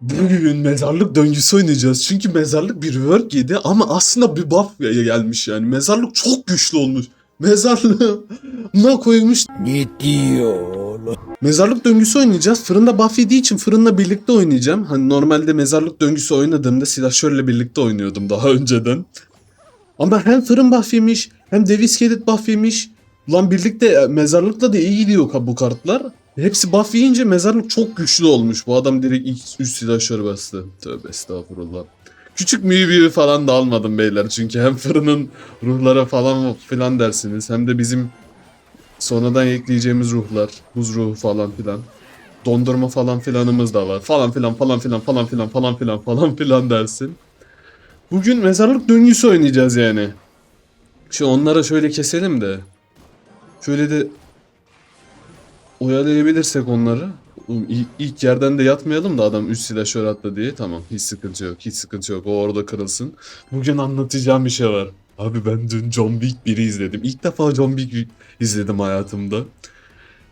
Bugün mezarlık döngüsü oynayacağız. Çünkü mezarlık bir rework yedi ama aslında bir buff gelmiş yani. Mezarlık çok güçlü olmuş. Mezarlığına koymuş. Ne diyor? Mezarlık döngüsü oynayacağız. Fırında buff yediği için fırınla birlikte oynayacağım. Hani normalde mezarlık döngüsü oynadığımda silahşörle birlikte oynuyordum daha önceden. Ama hem fırın buff yemiş hem dev iskelet buff yemiş. Lan birlikte e, mezarlıkla da iyi gidiyor bu kartlar. Hepsi buff yiyince mezarlık çok güçlü olmuş. Bu adam direkt ilk üst silahşör bastı. Tövbe estağfurullah. Küçük müyü falan da almadım beyler. Çünkü hem fırının ruhlara falan filan dersiniz. Hem de bizim sonradan ekleyeceğimiz ruhlar. Buz ruhu falan filan. Dondurma falan filanımız da var. Falan filan falan filan falan filan falan filan falan filan dersin. Bugün mezarlık döngüsü oynayacağız yani. Şu onlara şöyle keselim de. Şöyle de oyalayabilirsek onları. İlk, yerden de yatmayalım da adam üst silahşör attı diye. Tamam hiç sıkıntı yok. Hiç sıkıntı yok. O orada kırılsın. Bugün anlatacağım bir şey var. Abi ben dün John Wick 1'i izledim. İlk defa John Wick izledim hayatımda.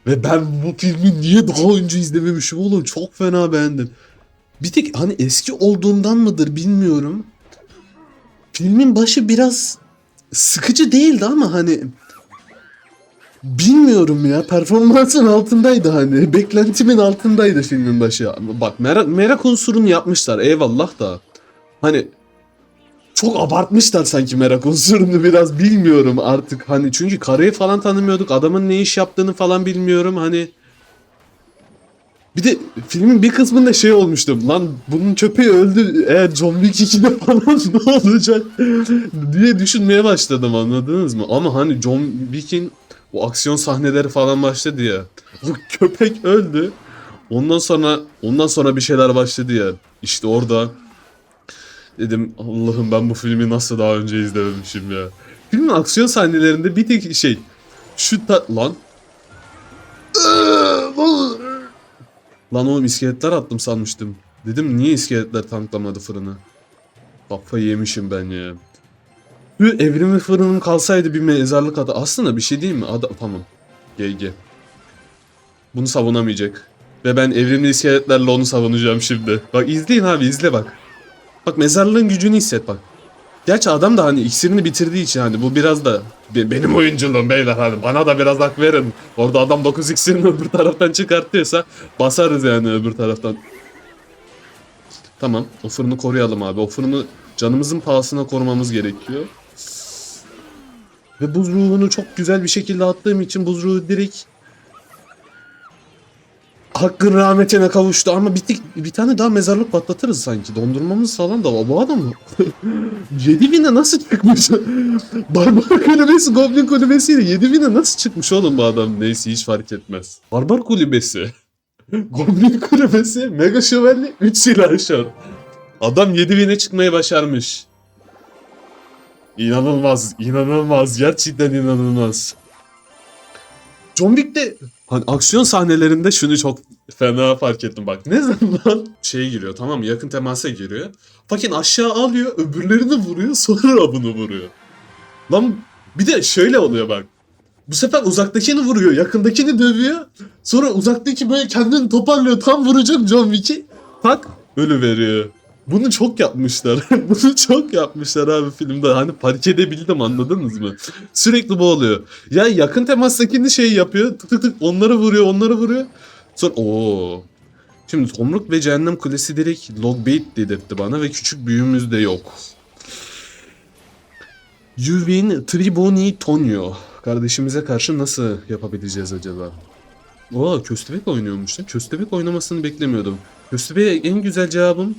Ve ben bu filmi niye daha önce izlememişim oğlum? Çok fena beğendim. Bir tek hani eski olduğundan mıdır bilmiyorum. Filmin başı biraz sıkıcı değildi ama hani bilmiyorum ya performansın altındaydı hani beklentimin altındaydı filmin başı. Bak merak, merak unsurunu yapmışlar eyvallah da hani çok abartmışlar sanki merak unsurunu biraz bilmiyorum artık hani çünkü karıyı falan tanımıyorduk adamın ne iş yaptığını falan bilmiyorum hani bir de filmin bir kısmında şey olmuştu. Lan bunun köpeği öldü. Eğer John Wick 2'de falan ne olacak diye düşünmeye başladım anladınız mı? Ama hani John Wick'in o aksiyon sahneleri falan başladı ya. O köpek öldü. Ondan sonra ondan sonra bir şeyler başladı ya. İşte orada dedim Allah'ım ben bu filmi nasıl daha önce izlememişim ya. Filmin aksiyon sahnelerinde bir tek şey şu ta- lan Lan oğlum iskeletler attım sanmıştım. Dedim niye iskeletler tanklamadı fırını? Kafayı yemişim ben ya. Şu evrimli fırının kalsaydı bir mezarlık adı. Aslında bir şey değil mi? Ada tamam. GG. Bunu savunamayacak. Ve ben evrimli iskeletlerle onu savunacağım şimdi. Bak izleyin abi izle bak. Bak mezarlığın gücünü hisset bak. Gerçi adam da hani iksirini bitirdiği için hani bu biraz da be- benim oyunculuğum beyler hani bana da biraz hak verin. Orada adam 9 iksirini öbür taraftan çıkarttıysa basarız yani öbür taraftan. Tamam o fırını koruyalım abi. O fırını canımızın pahasına korumamız gerekiyor. Ve buz ruhunu çok güzel bir şekilde attığım için buz ruhu direkt Hakkın rahmetine kavuştu ama bir, tek- bir tane daha mezarlık patlatırız sanki. Dondurmamız falan da var. Bu adam 7000'e nasıl çıkmış? Barbar kulübesi, Goblin kulübesiyle 7000'e nasıl çıkmış oğlum bu adam? Neyse hiç fark etmez. Barbar kulübesi. Goblin kulübesi, Mega Şövalye, 3 silahşör. Adam 7000'e çıkmayı başarmış. İnanılmaz, inanılmaz. Gerçekten inanılmaz. John Wick'te hani aksiyon sahnelerinde şunu çok fena fark ettim bak. Ne zaman şey giriyor tamam mı? Yakın temasa giriyor. Fakin aşağı alıyor, öbürlerini vuruyor, sonra bunu vuruyor. Lan bir de şöyle oluyor bak. Bu sefer uzaktakini vuruyor, yakındakini dövüyor. Sonra uzaktaki böyle kendini toparlıyor, tam vuracak John Wick'i. Tak, ölü veriyor. Bunu çok yapmışlar. Bunu çok yapmışlar abi filmde. Hani fark edebildim anladınız mı? Sürekli bu oluyor. Ya yakın temastakini şey yapıyor. Tık tık tık onları vuruyor, onları vuruyor. Sonra ooo. Şimdi Tomruk ve Cehennem Kulesi direkt logbait dedirtti bana ve küçük büyüğümüz de yok. Yuvin Triboni Tonio. Kardeşimize karşı nasıl yapabileceğiz acaba? Oo köstebek oynuyormuş. Köstebek oynamasını beklemiyordum. Köstebeğe en güzel cevabım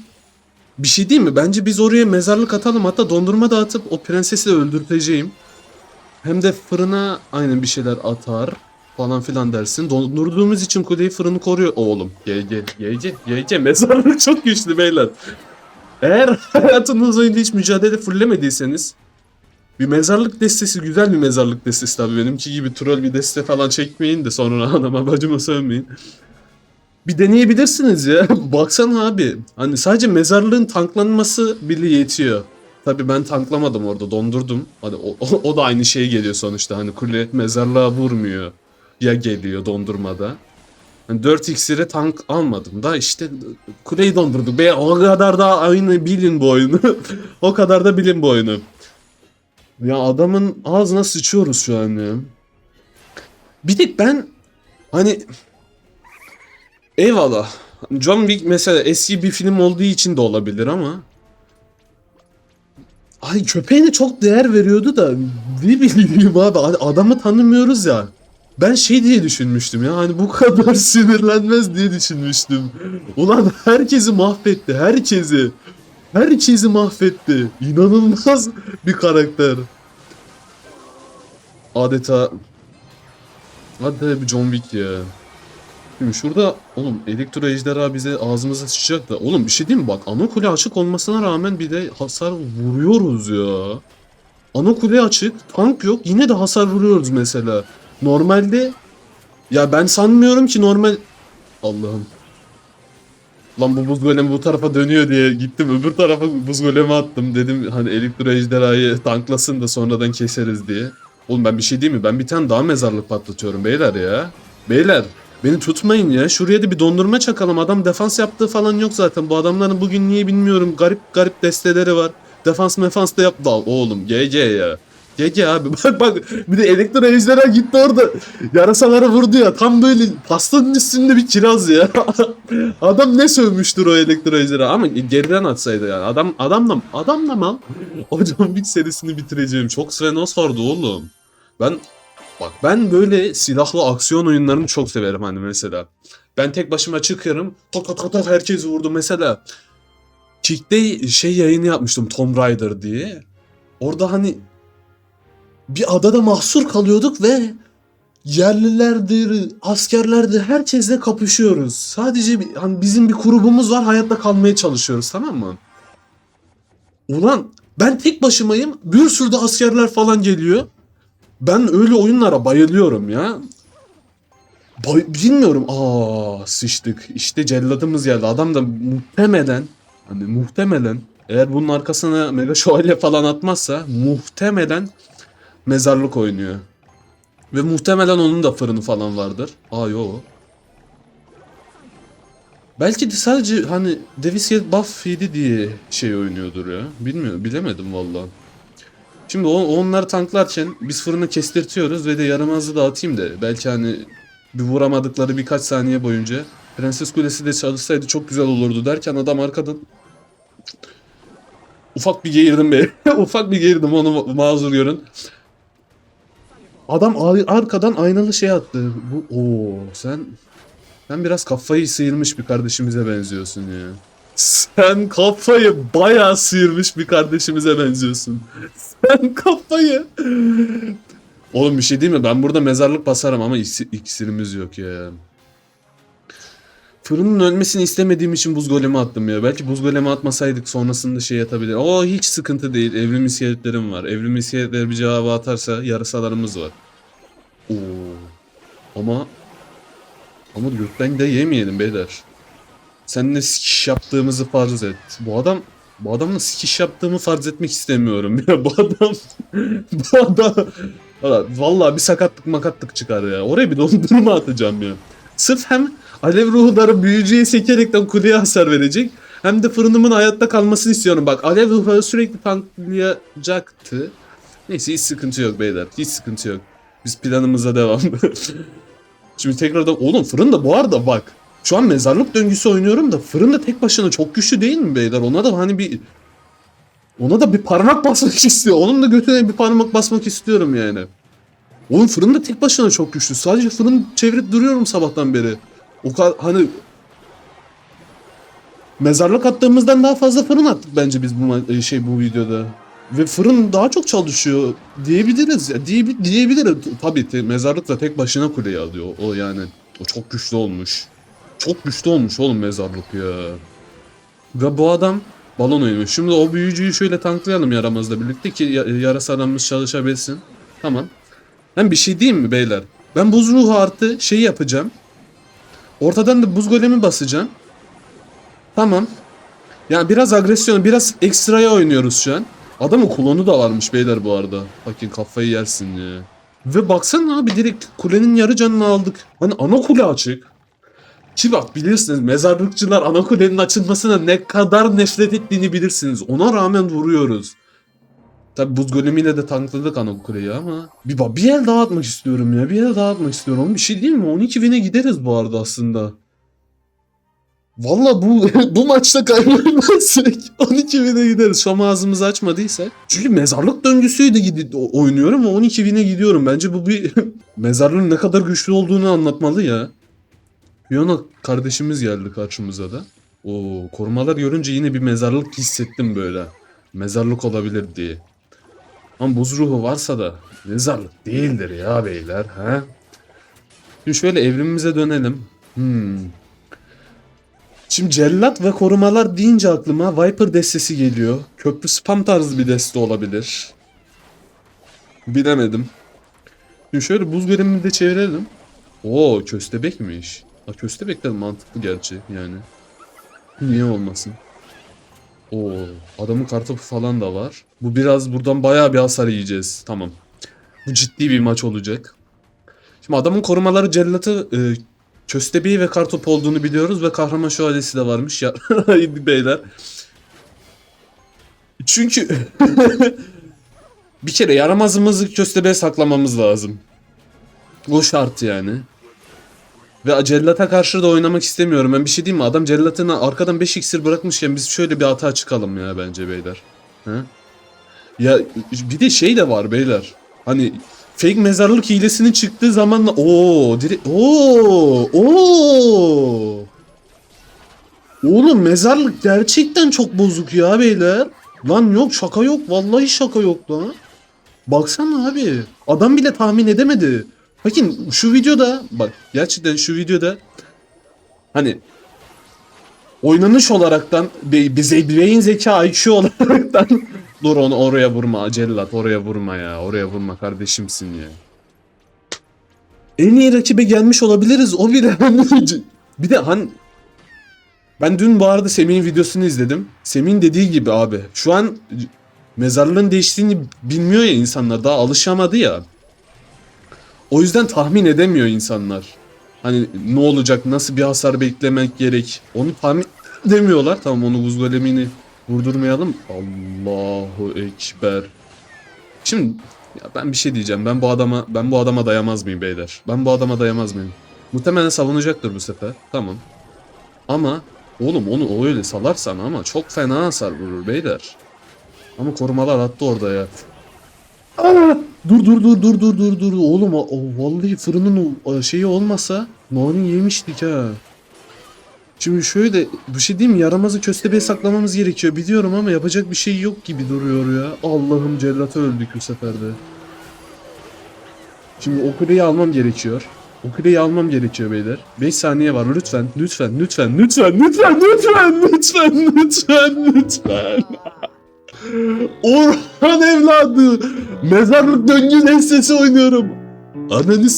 bir şey değil mi? Bence biz oraya mezarlık atalım. Hatta dondurma da atıp o prensesi de öldürteceğim. Hem de fırına aynen bir şeyler atar falan filan dersin. Dondurduğumuz için kuleyi fırını koruyor. Oğlum GG GG GG mezarlık çok güçlü beyler. Eğer hayatınız boyunca hiç mücadele fullemediyseniz bir mezarlık destesi güzel bir mezarlık destesi tabii benimki gibi troll bir deste falan çekmeyin de sonra anama bacıma sövmeyin. Bir deneyebilirsiniz ya. Baksana abi. Hani sadece mezarlığın tanklanması bile yetiyor. Tabii ben tanklamadım orada dondurdum. Hani o, o, o da aynı şey geliyor sonuçta. Hani kule mezarlığa vurmuyor. Ya geliyor dondurmada. Yani 4 iksiri tank almadım da işte kuleyi dondurduk. Be o kadar da aynı bilin bu oyunu. o kadar da bilin bu oyunu. Ya adamın ağzına sıçıyoruz şu an ya. Bir tek ben hani eyvallah. John Wick mesela eski bir film olduğu için de olabilir ama Ay köpeğine çok değer veriyordu da ne bileyim abi adamı tanımıyoruz ya. Ben şey diye düşünmüştüm ya hani bu kadar sinirlenmez diye düşünmüştüm. Ulan herkesi mahvetti herkesi. Herkesi mahvetti. İnanılmaz bir karakter. Adeta Adeta bir John Wick ya. Şimdi şurada oğlum elektro ejderha bize ağzımıza sıçacak da. Oğlum bir şey diyeyim mi bak ana kule açık olmasına rağmen bir de hasar vuruyoruz ya. Ana kule açık tank yok yine de hasar vuruyoruz mesela. Normalde ya ben sanmıyorum ki normal Allah'ım. Lan bu buz golemi bu tarafa dönüyor diye gittim öbür tarafa buz golemi attım dedim hani elektro ejderhayı tanklasın da sonradan keseriz diye. Oğlum ben bir şey diyeyim mi? Ben bir tane daha mezarlık patlatıyorum beyler ya. Beyler beni tutmayın ya. Şuraya da bir dondurma çakalım. Adam defans yaptığı falan yok zaten. Bu adamların bugün niye bilmiyorum garip garip desteleri var. Defans mefans da yap. Dal oğlum GG ya. GG abi bak bak bir de elektro ejderha gitti orada yarasaları vurdu ya tam böyle pastanın üstünde bir kiraz ya adam ne sövmüştür o elektro ejderha ama geriden atsaydı yani adam adamla adamla mal o John serisini bitireceğim çok Svenos vardı oğlum ben bak ben böyle silahlı aksiyon oyunlarını çok severim hani mesela ben tek başıma çıkıyorum tak tak tak tak herkesi vurdu mesela Kick'te şey yayını yapmıştım Tomb Raider diye orada hani bir adada mahsur kalıyorduk ve yerlilerdir, askerlerdir herkesle kapışıyoruz. Sadece bir, hani bizim bir grubumuz var hayatta kalmaya çalışıyoruz tamam mı? Ulan ben tek başımayım bir sürü de askerler falan geliyor. Ben öyle oyunlara bayılıyorum ya. Bay- bilmiyorum. Aa sıçtık. İşte celladımız geldi. Adam da muhtemelen hani muhtemelen eğer bunun arkasına mega şövalye falan atmazsa muhtemelen mezarlık oynuyor. Ve muhtemelen onun da fırını falan vardır. Aa yo. Belki de sadece hani Devisket buff yedi diye şey oynuyordur ya. Bilmiyorum, bilemedim valla. Şimdi o, onları tanklarken biz fırını kestirtiyoruz ve de yaramazı da atayım da belki hani bir vuramadıkları birkaç saniye boyunca Prenses Kulesi de çalışsaydı çok güzel olurdu derken adam arkadan ufak bir geğirdim be. ufak bir geğirdim onu ma- mazur görün. Adam ar- arkadan aynalı şey attı. Bu o sen sen biraz kafayı sıyırmış bir kardeşimize benziyorsun ya. Sen kafayı bayağı sıyırmış bir kardeşimize benziyorsun. Sen kafayı. Oğlum bir şey değil mi? Ben burada mezarlık basarım ama iksir- iksirimiz yok ya. Fırının ölmesini istemediğim için buz golemi attım ya. Belki buz golemi atmasaydık sonrasında şey atabilir. O hiç sıkıntı değil. Evrim iskeletlerim var. Evrim iskeletleri bir cevabı atarsa yarısalarımız var. Oo. Ama ama gökten de yemeyelim beyler. Seninle sikiş yaptığımızı farz et. Bu adam bu adamla sikiş yaptığımı farz etmek istemiyorum ya. Bu adam bu adam Valla- bir sakatlık makatlık çıkar ya. Oraya bir dondurma atacağım ya. Sırf hem alev ruhları büyücüye sekerekten kuleye hasar verecek. Hem de fırınımın hayatta kalmasını istiyorum. Bak alev ruhları sürekli tanklayacaktı. Neyse hiç sıkıntı yok beyler. Hiç sıkıntı yok. Biz planımıza devam. Şimdi tekrardan oğlum fırın da bu arada bak. Şu an mezarlık döngüsü oynuyorum da fırın da tek başına çok güçlü değil mi beyler? Ona da hani bir ona da bir parmak basmak istiyor. Onun da götüne bir parmak basmak istiyorum yani. Oğlum fırın da tek başına çok güçlü. Sadece fırın çevirip duruyorum sabahtan beri. O kadar hani mezarlık attığımızdan daha fazla fırın attık bence biz bu ma- şey bu videoda. Ve fırın daha çok çalışıyor diyebiliriz. Ya, diyebi- diyebiliriz. Tabii te- mezarlık da tek başına kuleyi alıyor. O yani o çok güçlü olmuş. Çok güçlü olmuş oğlum mezarlık ya. Ve bu adam balon oynuyor. Şimdi o büyücüyü şöyle tanklayalım yaramazla birlikte ki ya- yarasa adamımız çalışabilsin. Tamam. Ben bir şey diyeyim mi beyler? Ben buz ruhu artı şeyi yapacağım. Ortadan da buz golemi basacağım. Tamam. Yani biraz agresyon, biraz ekstraya oynuyoruz şu an. Adamın klonu da varmış beyler bu arada. Bakın kafayı yersin ya. Ve baksana abi direkt kulenin yarı canını aldık. Hani ana kule açık. Ki bak bilirsiniz mezarlıkçılar Anakule'nin açılmasına ne kadar nefret ettiğini bilirsiniz. Ona rağmen vuruyoruz. Tabi buz golemiyle de tankladık Anakule'yi ama bir, bak- bir el daha atmak istiyorum ya. Bir el daha atmak istiyorum. Bir şey değil mi? 12 win'e gideriz bu arada aslında. Valla bu bu maçta kaybetmezsek 12 win'e gideriz. Şu an ağzımızı açmadıysak. Çünkü mezarlık döngüsüyle gidi- o- oynuyorum ve 12 win'e gidiyorum. Bence bu bir mezarlığın ne kadar güçlü olduğunu anlatmalı ya. Fiona kardeşimiz geldi karşımıza da. O korumalar görünce yine bir mezarlık hissettim böyle. Mezarlık olabilir diye. Ama buz ruhu varsa da mezarlık değildir ya beyler. He? Şimdi şöyle evrimimize dönelim. Hmm. Şimdi cellat ve korumalar deyince aklıma Viper destesi geliyor. Köprü spam tarzı bir deste olabilir. Bilemedim. Şimdi şöyle buz golemini de çevirelim. Oo köstebekmiş. Ha köstebek de mantıklı gerçi yani. Niye olmasın? Oo adamın kartopu falan da var. Bu biraz buradan bayağı bir hasar yiyeceğiz. Tamam. Bu ciddi bir maç olacak. Şimdi adamın korumaları cellatı e, köstebeği ve kartopu olduğunu biliyoruz ve kahraman şövalyesi de varmış ya beyler. Çünkü bir kere yaramazımızı köstebeğe saklamamız lazım. O şart yani. Ve cellata karşı da oynamak istemiyorum. Ben bir şey diyeyim mi? Adam cellatına arkadan 5 iksir bırakmışken biz şöyle bir hata çıkalım ya bence beyler. Ha? Ya bir de şey de var beyler. Hani fake mezarlık hilesinin çıktığı zamanla o direkt o o Oğlum mezarlık gerçekten çok bozuk ya beyler. Lan yok şaka yok. Vallahi şaka yok lan. Baksana abi. Adam bile tahmin edemedi. Bakın şu videoda bak gerçekten şu videoda hani oynanış olaraktan bize beyin zeka IQ olaraktan dur onu oraya vurma cellat oraya vurma ya oraya vurma kardeşimsin ya. En iyi rakibe gelmiş olabiliriz o bile bir de hani ben dün bu arada Semih'in videosunu izledim. Semih'in dediği gibi abi şu an mezarlığın değiştiğini bilmiyor ya insanlar daha alışamadı ya. O yüzden tahmin edemiyor insanlar. Hani ne olacak, nasıl bir hasar beklemek gerek. Onu tahmin edemiyorlar. Tamam onu buz golemini vurdurmayalım. Allahu Ekber. Şimdi ya ben bir şey diyeceğim. Ben bu adama ben bu adama dayamaz mıyım beyler? Ben bu adama dayamaz mıyım? Muhtemelen savunacaktır bu sefer. Tamam. Ama oğlum onu öyle salarsan ama çok fena hasar vurur beyler. Ama korumalar attı orada ya. Aa! Dur dur dur dur dur dur dur oğlum o, o vallahi fırının o şeyi olmasa nani yemiştik ha. Şimdi şöyle bir şey diyeyim mi yaramazı köstebeğe saklamamız gerekiyor biliyorum ama yapacak bir şey yok gibi duruyor ya. Allah'ım cellata öldük bu sefer de. Şimdi o kuleyi almam gerekiyor. O kuleyi almam gerekiyor beyler. 5 saniye var lütfen lütfen lütfen lütfen lütfen lütfen lütfen lütfen lütfen. Orhan evladı. Mezarlık döngü destesi oynuyorum. Ananı